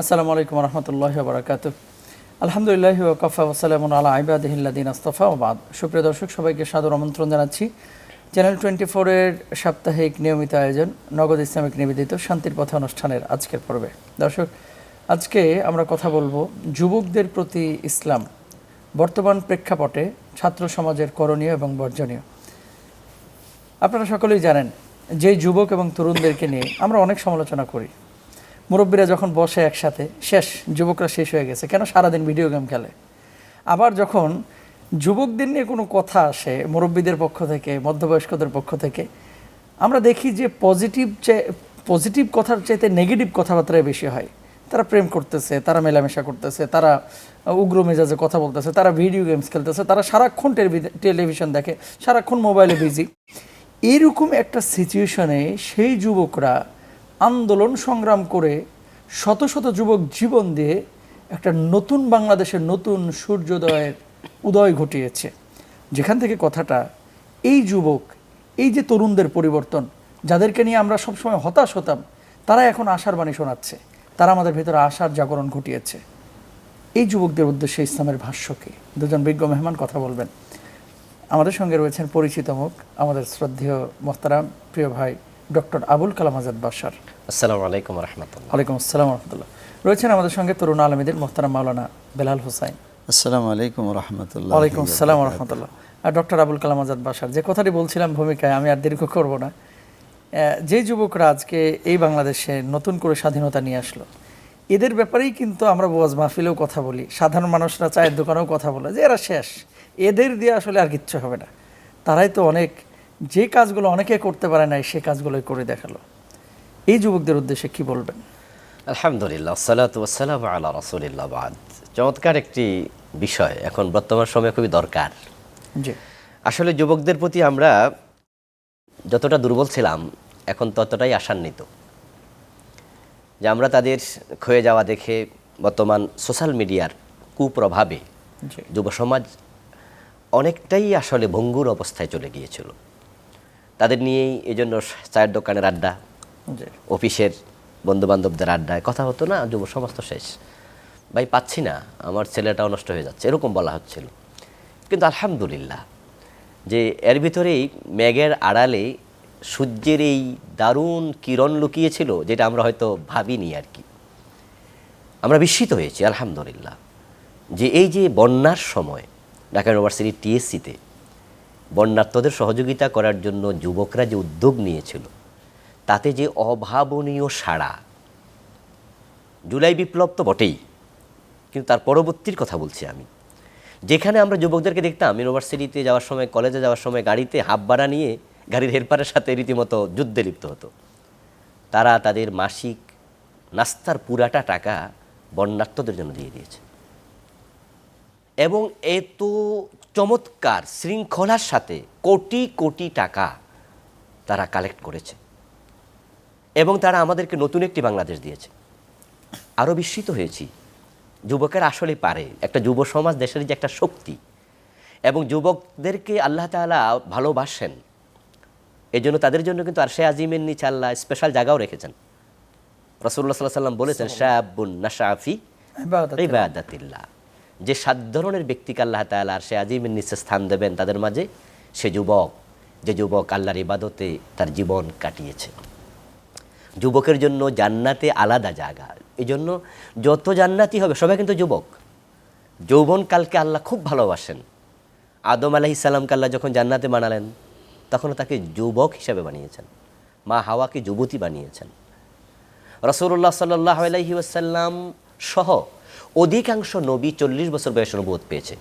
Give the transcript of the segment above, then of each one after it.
আসসালামু আলাইকুম রহমতুল্লাহ বারাকাত আলহামদুলিল্লাহ ওকফা ওসালাম আলা আইবাদিন আস্তফা ওবাদ সুপ্রিয় দর্শক, সবাইকে সাদর আমন্ত্রণ জানাচ্ছি। চ্যানেল টোয়েন্টি ফোরের সাপ্তাহিক নিয়মিত আয়োজন, নগদ ইসলামিক নিবেদিত শান্তির পথে অনুষ্ঠানের আজকের পর্বে। দর্শক, আজকে আমরা কথা বলব যুবকদের প্রতি ইসলাম, বর্তমান প্রেক্ষাপটে ছাত্র সমাজের করণীয় এবং বর্জনীয়। আপনারা সকলেই জানেন, যে যুবক এবং তরুণদেরকে নিয়ে আমরা অনেক সমালোচনা করি। মুরব্বীরা যখন বসে একসাথে, শেষ, যুবকরা শেষ হয়ে গেছে। কেন সারাদিন ভিডিও গেম খেলে? আবার যখন যুবকদের নিয়ে কোনো কথা আসে, মুরব্বীদের পক্ষ থেকে, মধ্যবয়স্কদের পক্ষ থেকে, আমরা দেখি যে পজিটিভ পজিটিভ কথার চাইতে নেগেটিভ কথাবার্তায় বেশি হয়। তারা প্রেম করতেছে, তারা মেলামেশা করতেছে, তারা উগ্র মেজাজে কথা বলতেছে, তারা ভিডিও গেমস খেলতেছে, তারা সারাক্ষণ টেলিভি- টেলিভিশন দেখে, সারাক্ষণ মোবাইলে বিজি এরকম একটা সিচুয়েশনে সেই যুবকরা আন্দোলন সংগ্রাম করে শত শত যুবক জীবন দিয়ে একটা নতুন বাংলাদেশের নতুন সূর্যোদয়ের উদয় ঘটিয়েছে। যেখান থেকে কথাটা, এই যুবক, এই যে তরুণদের পরিবর্তন, যাদেরকে নিয়ে আমরা সবসময় হতাশ হতাম, তারা এখন আশার বাণী শোনাচ্ছে। তারা আমাদের ভেতরে আশার জাগরণ ঘটিয়েছে। এই যুবকদের উদ্দেশ্যে ইসলামের ভাষ্যকে দুজন বিজ্ঞ মেহমান কথা বলবেন। আমাদের সঙ্গে রয়েছেন পরিচিত মুখ, আমাদের শ্রদ্ধেয় মোহতারাম, প্রিয় ভাই ডক্টর আবুল কালাম আজাদ বাসার আসসালামু আলাইকুম রহমতুল্লাহ। আলাইকুম আসসালাম রহমতুল্লাহ। রয়েছেন আমাদের সঙ্গে তরুণ আলমীদের মোহতারাম মাওলানা বেলাল হোসাইন। আসসালামু আলাইকুম রহমতুল্লাহ ওয়ালাইকুম আসসালাম রহমতুল্লাহ। আর ডক্টর আবুল কালাম আজাদ বাসার যে কথাটি বলছিলাম ভূমিকায় আমি আর দীর্ঘ করব না। যে যুবকরা আজকে এই বাংলাদেশে নতুন করে স্বাধীনতা নিয়ে আসলো এদের ব্যাপারেই কিন্তু আমরা বোয়াজ মাহফিলেও কথা বলি। সাধারণ মানুষরা চায়ের দোকানেও কথা বলে যে এরা শেষ। এদের দিয়ে আসলে আর কিচ্ছু হবে না। তারাই তো অনেক যে কাজগুলো অনেকে করতে পারে নাই সে কাজগুলোই করে দেখাল। এই যুবকদের উদ্দেশ্যে কি বলবেন? আলহামদুলিল্লাহ সালাত ওয়াসালাম আলা রসুলিল্লাহ বাদ। চমৎকার একটি বিষয় এখন বর্তমান সময়ে খুবই দরকার। জি। আসলে যুবকদের প্রতি আমরা যতটা দুর্বল ছিলাম এখন ততটাই আশান্বিত। যে আমরা তাদের ক্ষয়ে যাওয়া দেখে বর্তমান সোশ্যাল মিডিয়ার কুপ্রভাবে যুব সমাজ অনেকটাই আসলে ভঙ্গুর অবস্থায় চলে গিয়েছিল। তাদের নিয়েই এই জন্য চায়ের দোকানের আড্ডা অফিসের বন্ধুবান্ধবদের আড্ডায় কথা হতো না যুব সমাজ তো শেষ। ভাই পাচ্ছি না আমার ছেলেটাও নষ্ট হয়ে যাচ্ছে এরকম বলা হচ্ছিল। কিন্তু আলহামদুলিল্লাহ যে এর ভিতরেই মেঘের আড়ালে সূর্যের এই দারুণ কিরণ লুকিয়েছিল যেটা আমরা হয়তো ভাবিনি আর কি। আমরা বিস্মিত হয়েছি আলহামদুলিল্লাহ যে এই যে বন্যার সময় ঢাকা ইউনিভার্সিটি টিএসসিতে বন্যার্থদের সহযোগিতা করার জন্য যুবকরা যে উদ্যোগ নিয়েছিল, তাতে যে অভাবনীয় সাড়া, জুলাই বিপ্লব তো বটেই, কিন্তু তার পরবর্তীর কথা বলছি আমি। যেখানে আমরা যুবকদেরকে দেখতাম, ইউনিভার্সিটিতে যাওয়ার সময়, কলেজে যাওয়ার সময় গাড়িতে হাফ ভাড়া নিয়ে গাড়ির হেল্পারের সাথে রীতিমতো যুদ্ধে লিপ্ত হতো। তারা তাদের মাসিক নাস্তার পুরাটা টাকা বন্যার্থদের জন্য দিয়ে দিয়েছে। এবং এত চমৎকার শৃঙ্খলার সাথে কোটি কোটি টাকা তারা কালেক্ট করেছে। এবং তারা আমাদেরকে নতুন একটি বাংলাদেশ দিয়েছে। আরও বিস্মিত হয়েছি। যুবকের আসলে পারে। একটা যুব সমাজ দেশের যে একটা শক্তি। এবং যুবকদেরকে আল্লাহ তাআলা ভালোবাসেন। এই জন্য তাদের জন্য কিন্তু আর সে আজিমের নিচে আল্লাহ স্পেশাল জায়গাও রেখেছেন। রসুল্লাহ সাল্লাহ সাল্লাম বলেছেন শাহাবুন নাশাফি ইবাদত। ইবাদাতিল্লাহ। যে সাত ধরনের ব্যক্তিকে আল্লাহ তাআলা আর সে আজিমের নিচে স্থান দেবেন, তাদের মাঝে সে যুবক, যে যুবক আল্লাহর ইবাদতে তার জীবন কাটিয়েছে। যুবকের জন্য জান্নাতে আলাদা জায়গা। এই জন্য যত জান্নাতি হবে, সবাই কিন্তু যুবক। যৌবনকালকে আল্লাহ খুব ভালোবাসেন। আদম আলাহি সাল্লামকে আল্লাহ যখন জান্নাতে বানালেন তখন তাকে যুবক হিসাবে বানিয়েছেন। মা হাওয়াকে যুবতী বানিয়েছেন। রসুল্লাহ সাল্লাহ আলাইহি ওয়াসাল্লাম সহ অধিকাংশ নবী চল্লিশ বছর বয়সে নবুয়ত পেয়েছে।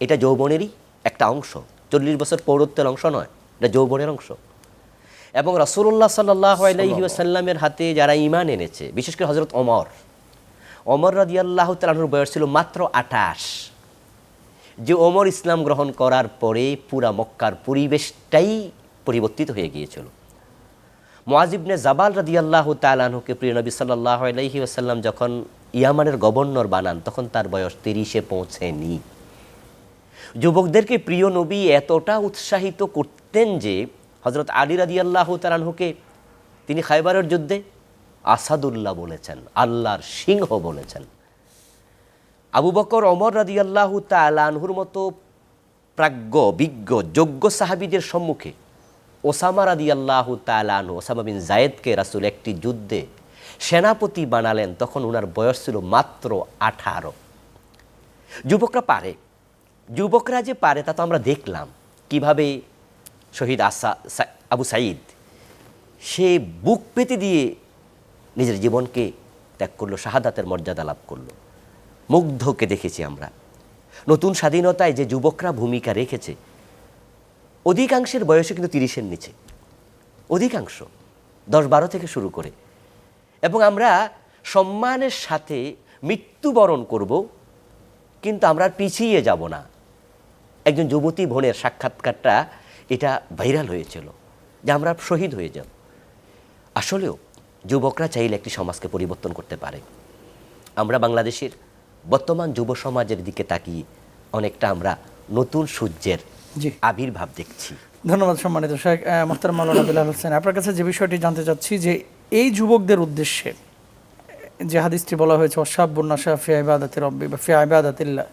এটা যৌবনেরই একটা অংশ। চল্লিশ বছর পৌরত্বের অংশ নয় এটা যৌবনের অংশ। এবং রসুল্লাহ সাল্লাহ ওয়াসাল্লামের হাতে যারা ইমান এনেছে বিশেষ করে হজরত অমর অমর রাজি আল্লাহ তালাহুর বয়স ছিল মাত্র আঠাশ। যে ওমর ইসলাম গ্রহণ করার পরে পুরা মক্কার পরিবেশটাই পরিবর্তিত হয়ে গিয়েছিল। মোয়াজিবনে জাবাল রাদি আল্লাহ তালাহুকে প্রিয় নবী সাল্লাহ আলাইহি আসাল্লাম যখন ইয়ামানের গভর্নর বানান, তখন তার বয়স তিরিশে পৌঁছেনি। যুবকদেরকে প্রিয় নবী এতটা উৎসাহিত করতেন যে হজরত আলী রাদি আল্লাহ তালাহুকে তিনি খাইবারের যুদ্ধে আসাদুল্লাহ বলেছেন, আল্লাহর সিংহ বলেছেন। আবু বকর অমর রাদি আল্লাহ তালানহুর মতো প্রাজ্ঞ, বিজ্ঞ, যোগ্য সাহাবিদের সম্মুখে ওসামা রাদি আল্লাহ তালানহু ওসামা বিন জায়েদকে রাসুল একটি যুদ্ধে সেনাপতি বানালেন, তখন ওনার বয়স ছিল মাত্র আঠারো। যুবকরা পারে। যুবকরা যে পারে, তা তো আমরা দেখলাম। কীভাবে শহীদ আসা আবু সাঈদ সে বুক পেতে দিয়ে নিজের জীবনকে ত্যাগ করল, শাহাদাতের মর্যাদা লাভ করল। মুগ্ধকে দেখেছি আমরা। নতুন স্বাধীনতায় যে যুবকরা ভূমিকা রেখেছে, অধিকাংশের বয়সে কিন্তু তিরিশের নিচে। অধিকাংশ, দশ বারো থেকে শুরু করে। এবং আমরা সম্মানের সাথে মৃত্যুবরণ করব কিন্তু আমরা পিছিয়ে যাব না। একজন যুবতী বোনের সাক্ষাৎকারটা এটা ভাইরাল হয়েছিল যে আমরা শহীদ হয়ে যাব। আসলেও যুবকরা চাইলে একটি সমাজকে পরিবর্তন করতে পারে। আমরা বাংলাদেশের বর্তমান যুব সমাজের দিকে তাকিয়ে অনেকটা আমরা নতুন সূর্যের আবির্ভাব দেখছি। ধন্যবাদ সম্মানিত শেখ আহ, মোহতারাম মাওলানা বিলাল হোসেন। আপনার কাছে যে বিষয়টি জানতে চাচ্ছি যে এই যুবকদের উদ্দেশ্যে যে হাদিসটি বলা হয়েছে অসাবুন্নাশা ফিয়া ইবাদাতের রব্বি বা ফিয়া ইবাদাতিল্লাহ।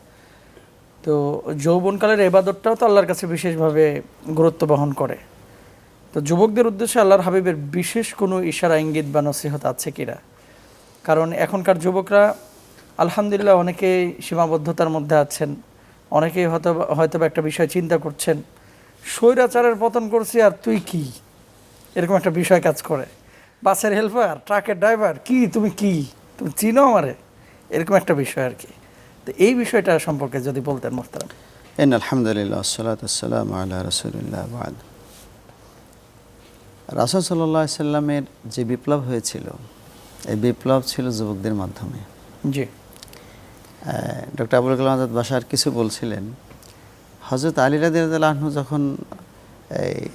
তো যৌবনকালের এবাদতটাও তো আল্লাহর কাছে বিশেষভাবে গুরুত্ব বহন করে। তো যুবকদের উদ্দেশ্যে আল্লাহর হাবিবের বিশেষ কোনো ইশারা, ইঙ্গিত বা নসিহত আছে কিনা কারণ এখনকার যুবকরা আলহামদুলিল্লাহ অনেকেই সীমাবদ্ধতার মধ্যে আছেন, অনেকেই হয়তো হয়তো একটা বিষয় চিন্তা করছেন, স্বৈরাচারের পতন করছি, আর তুই কি? এরকম একটা বিষয় কাজ করে। বাসের হেল্পার ট্রাকের ড্রাইভার কি তুমি কি? তুমি চিনো আমারে? এরকম একটা বিষয় আর কি তো এই বিষয়টা সম্পর্কে যদি বলতেন মোহতারাম। ইন আলহামদুলিল্লাহ সালাত আসসালাম আল্লাহ রসুলিল্লাহ বাদ। রাসুল সাল্লাহ সাল্লামের যে বিপ্লব হয়েছিল এই বিপ্লব ছিল যুবকদের মাধ্যমে। জি। ডক্টর আবুল কালাম আজাদ বাসার কিছু বলছিলেন। হজরত আলী রাদিয়াল্লাহু যখন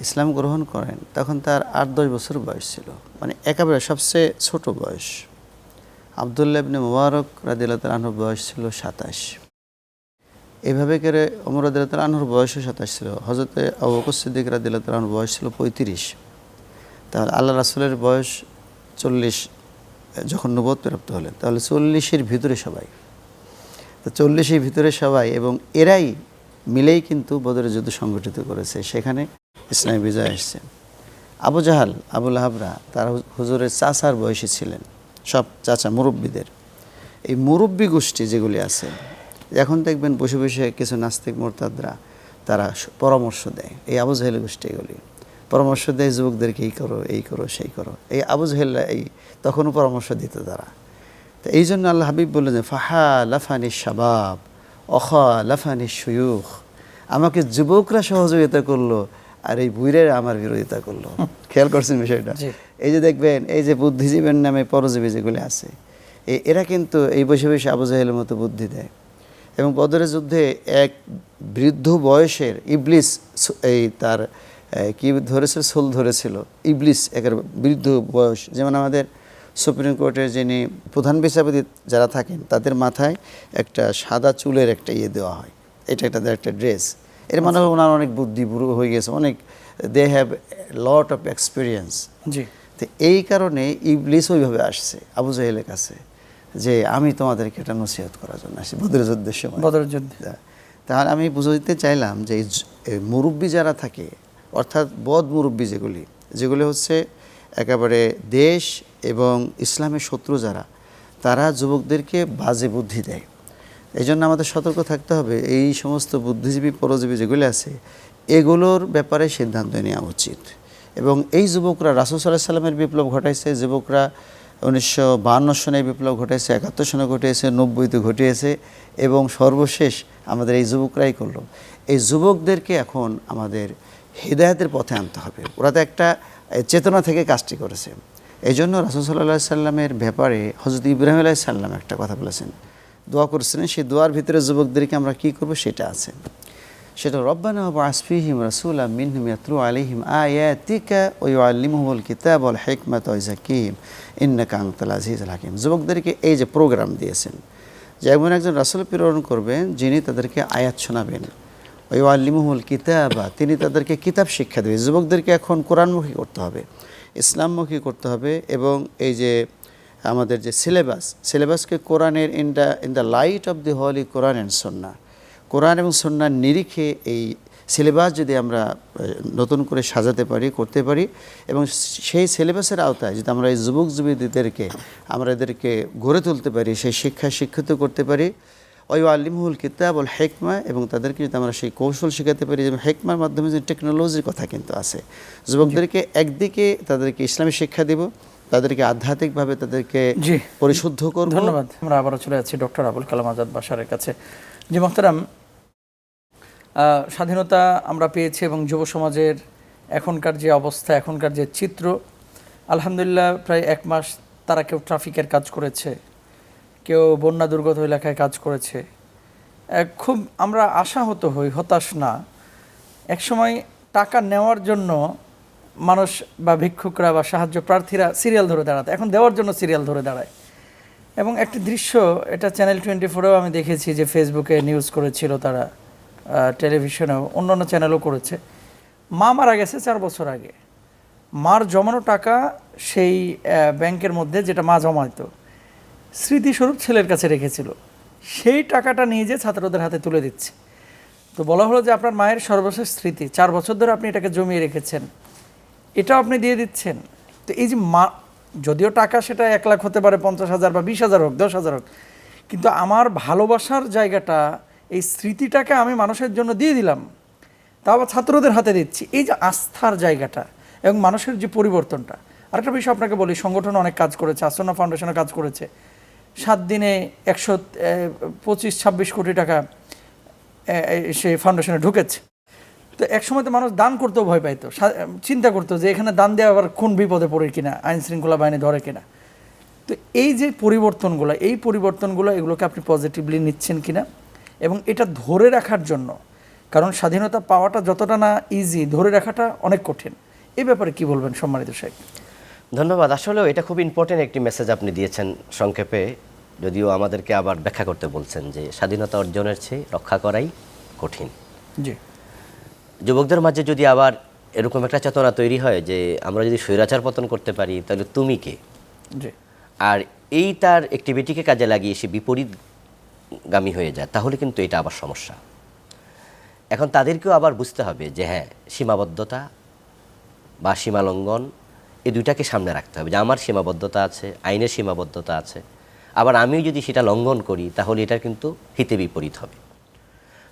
ইসলাম গ্রহণ করেন, তখন তার আট দশ বছর বয়স ছিল। মানে একেবারে সবচেয়ে ছোট বয়স। আবদুল্লাহ ইবনে মুবারক রাদিয়াল্লাহু বয়স ছিল সাতাশ। এভাবে করে অমর রাদিয়াল্লাহুর বয়সও সাতাশ ছিল। হজরতে আবু বকর সিদ্দিক রাদিয়াল্লাহুর বয়স ছিল পঁয়ত্রিশ। তাহলে আল্লাহ রাসুলের বয়স চল্লিশ, যখন নবদ প্রাপ্ত হলেন, তাহলে চল্লিশের ভিতরে সবাই। তো চল্লিশের ভিতরে সবাই এবং এরাই মিলেই কিন্তু বদরের যুদ্ধ সংগঠিত করেছে। সেখানে ইসলামী বিজয় এসছে আবু জাহাল আবুল হাবরা তার হুজুরের চাচার বয়সী ছিলেন, সব চাচা মুরব্বীদের। এই মুরব্বী গোষ্ঠী যেগুলি আছে, এখন দেখবেন বসে বসে কিছু নাস্তিক মোরতাদরা তারা পরামর্শ দেয়। এই আবু জাহেল গোষ্ঠী এগুলি। পরামর্শ দেয় যুবকদেরকে এই করো এই করো, সেই করো। এই আবু জাহেলরা এই তখনও পরামর্শ দিত তারা। তো এই জন্য আল্লাহ হাবিব বললেন যে ফাহা লাফানি শাবাব। অখা লাফানি সুয়ুখ। আমাকে যুবকরা সহযোগিতা করল আর এই বুইরেরা আমার বিরোধিতা করল। খেয়াল করছেন বিষয়টা? এই যে দেখবেন এই যে বুদ্ধিজীবীর নামে পরজীবী যেগুলি আছে এরা কিন্তু এই বসে বসে আবু জাহেলের মতো বুদ্ধি দেয়। এবং বদরের যুদ্ধে এক বৃদ্ধ বয়সের ইবলিস এই তার কি ধরেছিল? সোল ধরেছিল। ইবলিস একের বৃদ্ধ বয়স। যেমন আমাদের সুপ্রিম কোর্টের যিনি প্রধান বিচারপতি যারা থাকেন তাদের মাথায় একটা সাদা চুলের একটা ইয়ে দেওয়া হয়। এটা একটা একটা ড্রেস। এর মানে ওনার অনেক বুদ্ধি বুড়ো হয়ে গেছে অনেক they have lot of experience জি। তো এই কারণে ইবলিস ওইভাবে আসছে আবু জাহেলের কাছে যে আমি তোমাদেরকে এটা নসিহত করার জন্য আসি বদরের যুদ্ধের সময়। বদরের যুদ্ধে তাহলে আমি বুঝাইতে চাইলাম যে মুরব্বী যারা থাকে অর্থাৎ বদ মুরব্বী যেগুলি যেগুলি হচ্ছে একেবারে দেশ এবং ইসলামের শত্রু যারা, তারা যুবকদেরকে বাজে বুদ্ধি দেয়। এই জন্য আমাদের সতর্ক থাকতে হবে, এই সমস্ত বুদ্ধিজীবী, পরজীবী যেগুলি আছে, এগুলোর ব্যাপারে সিদ্ধান্ত নেওয়া উচিত। এবং এই যুবকরা, রাসুল সাল্লাহ সাল্লামের বিপ্লব ঘটাইছে, যুবকরা উনিশশো বাহান্ন সনে বিপ্লব ঘটেছে একাত্তর সনে ঘটিয়েছে, নব্বইতে ঘটিয়েছে, এবং সর্বশেষ আমাদের এই যুবকরাই করল। এই যুবকদেরকে এখন আমাদের হৃদায়তের পথে আনতে হবে। ওরা তো একটা চেতনা থেকে কাজটি করেছে। এই জন্য রাসুল সাল্লাহ সাল্লামের ব্যাপারে হজরত ইব্রাহিম আলাহ সাল্লাম একটা কথা বলেছেন। দোয়া করেছিলেন, সেই দোয়ার ভিতরে যুবকদেরকে আমরা কী করব সেটা আছে। সেটা রব্বানা বাসফিহিম রাসুলা মিনহিম ইয়াতলু আলাইহিম আয়াতিকা ওয়া ইউআল্লিমুহুল কিতাব ওয়াল হিকমাত ইউযাক্কিহিম ইন্নাকা আনতাল আজিজুল হাকিম। যুবকদেরকে এই যে প্রোগ্রাম দিয়েছেন, যে এমন একজন রাসুল প্রেরণ করবেন, যিনি তাদেরকে আয়াত শোনাবেন, ওয়া ইউআল্লিমুহুল কিতাবা, তিনি তাদেরকে কিতাব শিক্ষা দেবেন। যুবকদেরকে এখন কোরআনমুখী করতে হবে। ইসলামমুখী করতে হবে এবং এই যে আমাদের যে সিলেবাস, সিলেবাসকে কোরআনের in the in the light of the holy Quran and Sunnah Quran এবং সন্ন্যার নিরিখে এই সিলেবাস যদি আমরা নতুন করে সাজাতে পারি, করতে পারি এবং সেই সিলেবাসের আওতায় যদি আমরা এই যুবক যুবতীদেরকে আমরা এদেরকে গড়ে তুলতে পারি, সেই শিক্ষায় শিক্ষিত করতে পারি ওই আলিমহুল কিতাব ও হেকমা এবং তাদেরকে যদি আমরা সেই কৌশল শেখাতে পারি যেমন হেকমার মাধ্যমে যে টেকনোলজির কথা কিন্তু আছে যুবকদেরকে একদিকে তাদেরকে ইসলামী শিক্ষা দিব তাদেরকে আধ্যাত্মিকভাবে তাদেরকে জি। পরিশুদ্ধ করব। ধন্যবাদ। আমরা আবারও চলে যাচ্ছি ডক্টর আবুল কালাম আজাদ বাসারের কাছে। জি মোহতারাম স্বাধীনতা আমরা পেয়েছি এবং যুব সমাজের এখনকার যে অবস্থা এখনকার যে চিত্র আলহামদুলিল্লাহ প্রায় এক মাস তারা কেউ ট্রাফিকের কাজ করেছে। কেউ বন্যা দুর্গত এলাকায় কাজ করেছে। খুব আমরা আশাহত হই, হতাশ না। একসময় টাকা নেওয়ার জন্য মানুষ বা ভিক্ষুকরা বা সাহায্য প্রার্থীরা সিরিয়াল ধরে দাঁড়াতো, এখন দেওয়ার জন্য সিরিয়াল ধরে দাঁড়ায়। এবং একটি দৃশ্য, এটা চ্যানেল টোয়েন্টি ফোরেও আমি দেখেছি যে ফেসবুকে নিউজ করেছিল তারা টেলিভিশনেও অন্যান্য চ্যানেলও করেছে। মা মারা গেছে চার বছর আগে। মার জমানো টাকা সেই ব্যাংকের মধ্যে যেটা মা জমাইতো স্মৃতিস্বরূপ ছেলের কাছে রেখেছিল। সেই টাকাটা নিয়ে যে ছাত্রদের হাতে তুলে দিচ্ছে। তো বলা হলো যে আপনার মায়ের সর্বশেষ স্মৃতি, চার বছর ধরে আপনি এটাকে জমিয়ে রেখেছেন। এটাও আপনি দিয়ে দিচ্ছেন। তো এই যে মা, যদিও টাকা সেটা এক লাখ হতে পারে, পঞ্চাশ হাজার বা বিশ হাজার হোক, দশ হাজার হোক, কিন্তু আমার ভালোবাসার জায়গাটা, এই স্মৃতিটাকে আমি মানুষের জন্য দিয়ে দিলাম। তাও আবার ছাত্রদের হাতে দিচ্ছি। এই যে আস্থার জায়গাটা এবং মানুষের যে পরিবর্তনটা। আরেকটা বিষয় আপনাকে বলি, সংগঠন অনেক কাজ করেছে আসনা ফাউন্ডেশনে কাজ করেছে। সাত দিনে একশো পঁচিশ, ছাব্বিশ কোটি টাকা সে ফাউন্ডেশনে ঢুকেছে। তো এক সময় তো মানুষ দান করতেও ভয় পাইতো। চিন্তা করতো যে এখানে দান দেওয়া আবার কোন বিপদে পড়ে কিনা আইন শৃঙ্খলা বাহিনী ধরে কিনা। তো এই যে পরিবর্তনগুলো, এই পরিবর্তনগুলো এগুলোকে আপনি পজিটিভলি নিচ্ছেন কিনা এবং এটা ধরে রাখার জন্য, কারণ স্বাধীনতা পাওয়াটা যতটা না ইজি ধরে রাখাটা অনেক কঠিন। এ ব্যাপারে কি বলবেন সম্মানিত শেখ ধন্যবাদ। আসলেও এটা খুব ইম্পর্টেন্ট একটি মেসেজ আপনি দিয়েছেন সংক্ষেপে যদিও আমাদেরকে আবার ব্যাখ্যা করতে বলছেন যে স্বাধীনতা অর্জনের চেয়ে রক্ষা করাই কঠিন। জি। যুবকদের মাঝে যদি আবার এরকম একটা চেতনা তৈরি হয় যে আমরা যদি স্বৈরাচার পতন করতে পারি তাহলে তুমি কে? আর এই তার অ্যাক্টিভিটিকে কাজে লাগিয়ে সে বিপরীতগামী হয়ে যায় তাহলে কিন্তু এটা আবার সমস্যা। এখন তাদেরকেও আবার বুঝতে হবে যে হ্যাঁ সীমাবদ্ধতা বা সীমালঙ্ঘন এই দুইটাকে সামনে রাখতে হবে যে আমার সীমাবদ্ধতা আছে, আইনের সীমাবদ্ধতা আছে। আবার আমিও যদি সেটা লঙ্ঘন করি, তাহলে এটা কিন্তু হিতে বিপরীত হবে।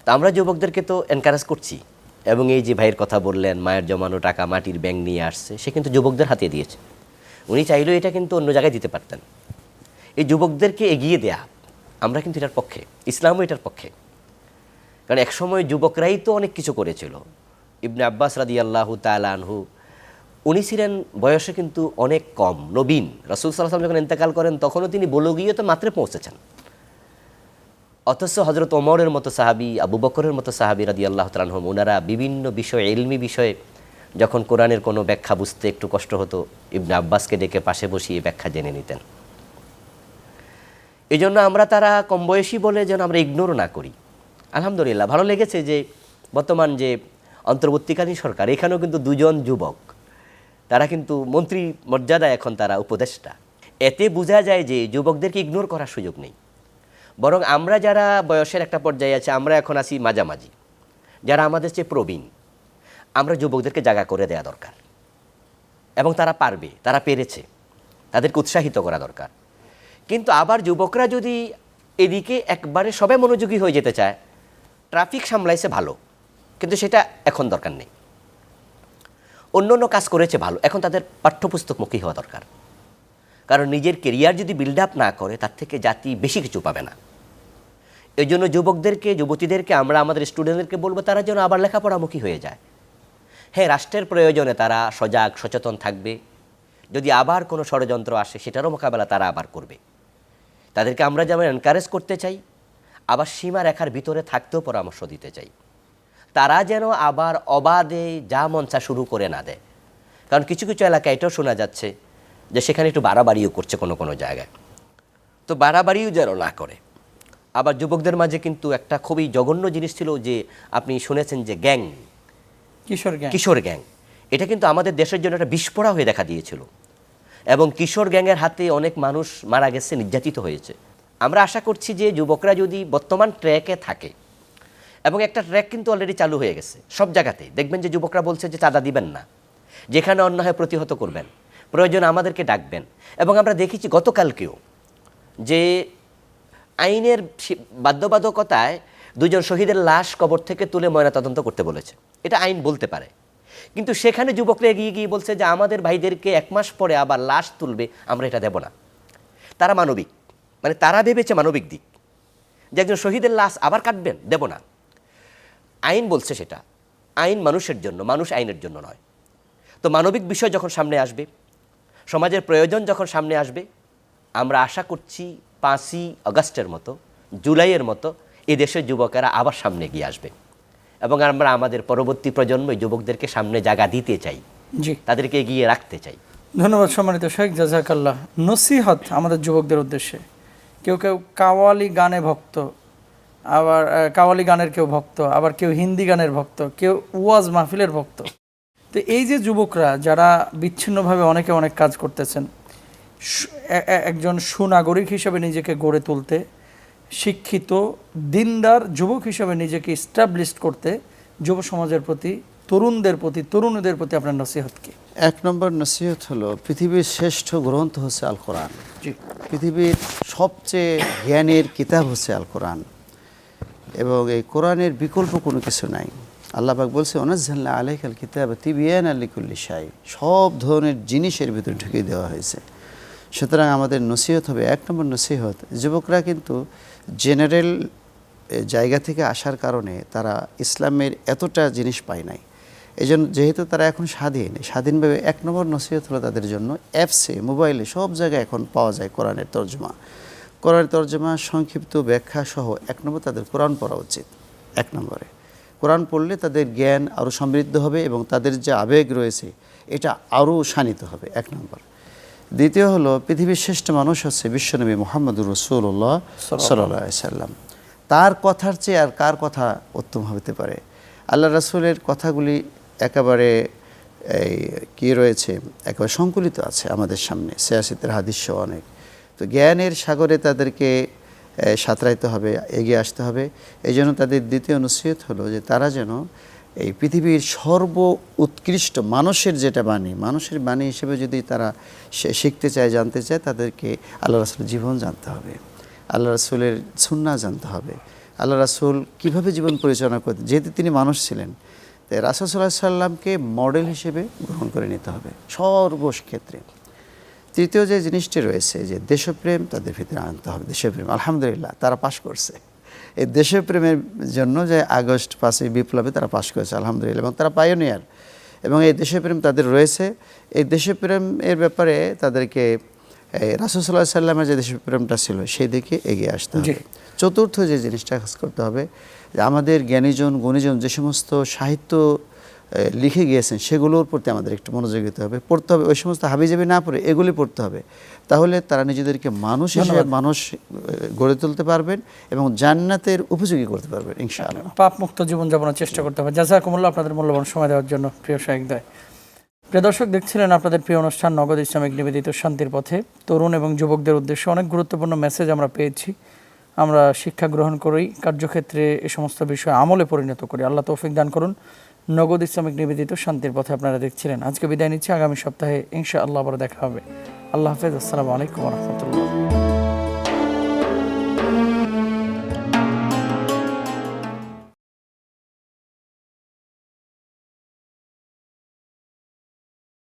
তা আমরা যুবকদেরকে তো এনকারেজ করছি। এবং এই যে ভাইয়ের কথা বললেন, মায়ের জমানো টাকা মাটির ব্যাংক নিয়ে আসছে, সে কিন্তু যুবকদের হাতে দিয়েছে। উনি চাইলেও এটা কিন্তু অন্য জায়গায় দিতে পারতেন। এই যুবকদেরকে এগিয়ে দেয়া, আমরা কিন্তু এটার পক্ষে, ইসলামও এটার পক্ষে। কারণ একসময় যুবকরাই তো অনেক কিছু করেছিল। ইবনে আব্বাস রাদি আল্লাহ আনহু উনি ছিলেন বয়সে কিন্তু অনেক কম, নবীন। রসুল সাল্লাম যখন ইন্তেকাল করেন, তখনও তিনি বলগীয় তো মাত্রে পৌঁছেছেন। অথচ হজরত ওমরের মতো সাহাবি, আবু বকরের মতো সাহাবি রাদি আল্লাহ তালহম ওনারা বিভিন্ন বিষয়ে এলমি বিষয়ে যখন কোরআনের কোনো ব্যাখ্যা বুঝতে একটু কষ্ট হতো, ইবনে আব্বাসকে ডেকে পাশে বসিয়ে ব্যাখ্যা জেনে নিতেন। এই জন্য আমরা তারা কম বয়সী বলে যেন আমরা ইগনোর না করি। আলহামদুলিল্লাহ, ভালো লেগেছে যে বর্তমান যে অন্তর্বর্তীকালীন সরকার, এখানেও কিন্তু দুজন যুবক তারা কিন্তু মন্ত্রী মর্যাদায় এখন তারা উপদেষ্টা। এতে বোঝা যায় যে যুবকদেরকে ইগনোর করার সুযোগ নেই। বরং আমরা যারা বয়সের একটা পর্যায়ে আছে, আমরা এখন আছি মাঝামাঝি। যারা আমাদের চেয়ে প্রবীণ, আমরা যুবকদেরকে জায়গা করে দেওয়া দরকার। এবং তারা পারবে, তারা পেরেছে, তাদেরকে উৎসাহিত করা দরকার। কিন্তু আবার যুবকরা যদি এদিকে একবারে সবাই মনোযোগী হয়ে যেতে চায়, ট্রাফিক সামলাইছে ভালো, কিন্তু সেটা এখন দরকার নেই। অন্য অন্য কাজ করেছে ভালো। এখন তাদের পাঠ্যপুস্তকমুখী হওয়া দরকার। কারণ নিজের কেরিয়ার যদি বিল্ড আপ না করে, তার থেকে জাতি বেশি কিছু পাবে না। এই জন্য যুবকদেরকে, যুবতীদেরকে, আমরা আমাদের স্টুডেন্টদেরকে বলব, তারা যেন আবার লেখাপড়ামুখী হয়ে যায়। হ্যাঁ রাষ্ট্রের প্রয়োজনে তারা সজাগ, সচেতন থাকবে। যদি আবার কোনো ষড়যন্ত্র আসে, সেটারও মোকাবেলা তারা আবার করবে। তাদেরকে আমরা যেমন এনকারেজ করতে চাই, আবার সীমা রেখার ভিতরে থাকতেও পরামর্শ দিতে চাই। তারা যেন আবার অবাধে যা মঞ্চা শুরু করে না দেয়। কারণ কিছু কিছু এলাকায় এটাও শোনা যাচ্ছে যে সেখানে একটু বাড়াবাড়িও করছে কোনো কোনো জায়গায়। তো বাড়াবাড়িও যেন না করে। আবার যুবকদের মাঝে কিন্তু একটা খুবই জঘন্য জিনিস ছিল যে আপনি শুনেছেন যে গ্যাং। কিশোর জ্ঞান কিশোর গ্যাং। এটা কিন্তু আমাদের দেশের জন্য একটা বিস্ফোরা হয়ে দেখা দিয়েছিল। এবং কিশোর গ্যাংয়ের হাতে অনেক মানুষ মারা গেছে নির্যাতিত হয়েছে। আমরা আশা করছি যে যুবকরা যদি বর্তমান ট্র্যাকে থাকে এবং একটা ট্র্যাক কিন্তু অলরেডি চালু হয়ে গেছে, সব জায়গাতেই। দেখবেন যে যুবকরা বলছে যে চাঁদা দিবেন না, যেখানে অন্যায় প্রতিহত করবেন, প্রয়োজন আমাদেরকে ডাকবেন। এবং আমরা দেখেছি গতকালকেও যে আইনের বাধ্যবাধকতায় দুজন শহীদের লাশ কবর থেকে তুলে ময়নাতদন্ত করতে বলেছে। এটা আইন বলতে পারে। কিন্তু সেখানে যুবকরা এগিয়ে গিয়ে বলছে যে আমাদের ভাইদেরকে এক মাস পরে আবার লাশ তুলবে, আমরা এটা দেব না। তারা মানবিক মানে তারা ভেবেছে মানবিক দিক। যে একজন শহীদের লাশ আবার কাটবেন? দেব না। আইন বলছে সেটা। আইন মানুষের জন্য মানুষ আইনের জন্য নয়। তো মানবিক বিষয় যখন সামনে আসবে সমাজের প্রয়োজন যখন সামনে আসবে আমরা আশা করছি পাঁচই আগস্টের মতো জুলাইয়ের মতো এ দেশের যুবকেরা আবার সামনে গিয়ে আসবে। এবং আমরা আমাদের পরবর্তী প্রজন্ম যুবকদেরকে সামনে জায়গা দিতে চাই জি। তাদেরকে এগিয়ে রাখতে চাই। ধন্যবাদ সম্মানিত শেখ জাজাকাল্লাহ। নসিহত আমাদের যুবকদের উদ্দেশ্যে। কেউ কেউ কাওয়ালি গানে ভক্ত আবার কাওয়ালি গানের কেউ ভক্ত আবার কেউ হিন্দি গানের ভক্ত কেউ ওয়াজ মাহফিলের ভক্ত। তো এই যে যুবকরা যারা বিচ্ছিন্নভাবে অনেকে অনেক কাজ করতেছেন একজন সুনাগরিক হিসেবে নিজেকে গড়ে তুলতে শিক্ষিত দিনদার যুবক হিসেবে নিজেকে স্টাবলিশ করতে যুব সমাজের প্রতি তরুণদের প্রতি তরুণীদের প্রতি আপনার নসিহত কি? এক নম্বর নসিহত হলো পৃথিবীর শ্রেষ্ঠ গ্রন্থ হচ্ছে আল কোরআন পৃথিবীর সবচেয়ে জ্ঞানের কিতাব হচ্ছে আল কোরআন এবং এই কোরআনের বিকল্প কোনো কিছু নাই। আল্লাহবাক বলছে অনাজ্জাল্লা আলাইকাল কিতাব তিবিয়ান আলিকুল্লি সাই সব ধরনের জিনিসের ভিতরে ঢুকিয়ে দেওয়া হয়েছে। সুতরাং আমাদের নসিহত হবে, এক নম্বর নসিহত, যুবকরা কিন্তু জেনারেল জায়গা থেকে আসার কারণে তারা ইসলামের এতটা জিনিস পায় নাই। এই জন্য যেহেতু তারা এখন স্বাধীন, স্বাধীনভাবে এক নম্বর নসিহত হলো তাদের জন্য অ্যাপসে, মোবাইলে সব জায়গায় এখন পাওয়া যায় কোরআনের তর্জমা। কোরআনের তর্জমা সংক্ষিপ্ত ব্যাখ্যা সহ এক নম্বর তাদের কোরআন পড়া উচিত। এক নম্বরে কোরআন পড়লে তাদের জ্ঞান আরও সমৃদ্ধ হবে এবং তাদের যে আবেগ রয়েছে এটা আরও শানিত হবে। এক নম্বর। দ্বিতীয় হলো পৃথিবীর শ্রেষ্ঠ মানুষ হচ্ছে বিশ্বনবী মোহাম্মদুর রসুল্লাহ সাল্লাহ সাল্লাম। তার কথার চেয়ে আর কার কথা উত্তম হতে পারে? আল্লাহ রাসূলের কথাগুলি একেবারে এই কী রয়েছে? একেবারে সংকলিত আছে আমাদের সামনে। সিয়াসিতের হাদিস্য অনেক। তো জ্ঞানের সাগরে তাদেরকে সাঁতরাইতে হবে, এগিয়ে আসতে হবে। এই জন্য তাদের দ্বিতীয় নসিহত হলো যে তারা যেন এই পৃথিবীর সর্ব উৎকৃষ্ট মানুষের যেটা বাণী, মানুষের বাণী হিসেবে যদি তারা শিখতে চায়, জানতে চায়, তাদেরকে আল্লাহ রাসুলের জীবন জানতে হবে। আল্লাহ রাসুলের সুন্না জানতে হবে। আল্লাহ রাসুল কীভাবে জীবন পরিচালনা করতেন যেহেতু তিনি মানুষ ছিলেন, তাই রাসুল সাল্লাহ সাল্লামকে মডেল হিসেবে গ্রহণ করে নিতে হবে সর্বক্ষেত্রে। তৃতীয় যে জিনিসটি রয়েছে যে দেশপ্রেম তাদের ভিতরে আনতে হবে দেশপ্রেম। আলহামদুলিল্লাহ তারা পাশ করছে। এই দেশপ্রেমের জন্য যে আগস্ট পাঁচই বিপ্লবে তারা পাশ করেছে আলহামদুলিল্লাহ। এবং তারা পায়োনিয়ার এবং এই দেশপ্রেম তাদের রয়েছে। এই দেশপ্রেম এর ব্যাপারে তাদেরকে এই রাসুসাল্লাহ সাল্লামের যে দেশপ্রেমটা ছিল সেই দিকে এগিয়ে আসতে হবে। চতুর্থ যে জিনিসটা কাজ করতে হবে যে আমাদের জ্ঞানীজন গুণীজন যে সমস্ত সাহিত্য লিখে গিয়েছেন সেগুলোর প্রতি আমাদের একটু মনোযোগ দিতে হবে। পড়তে হবে ওই সমস্ত হাবিজাবি না পড়ে এগুলি পড়তে হবে। তাহলে তারা নিজেদেরকে মানুষ হিসেবে মানুষ গড়ে তুলতে পারবেন এবং জান্নাতের উপযোগী করতে পারবেন ইনশাআল্লাহ। পাপ মুক্ত জীবনযাপনের চেষ্টা করতে হবে। জাজাকুমুল্লাহ আপনাদের মূল্যবান সময় দেওয়ার জন্য প্রিয় শাহেক দয় প্রিয় দর্শক দেখছিলেন আপনাদের প্রিয় অনুষ্ঠান নগদ ইসলামিক নিবেদিত শান্তির পথে। তরুণ এবং যুবকদের উদ্দেশ্যে অনেক গুরুত্বপূর্ণ মেসেজ আমরা পেয়েছি। আমরা শিক্ষা গ্রহণ করেই কার্যক্ষেত্রে এ সমস্ত বিষয় আমলে পরিণত করি। আল্লাহ তৌফিক দান করুন। নগদ ইসলামিক নিবেদিত শান্তির পথে আপনারা দেখছিলেন। আজকে বিদায় নিচ্ছি। আগামী সপ্তাহে ইনশা আল্লাহ আবার দেখা হবে। আল্লাহ হাফেজ। আসসালামু আলাইকুম রহমতুল্লাহ।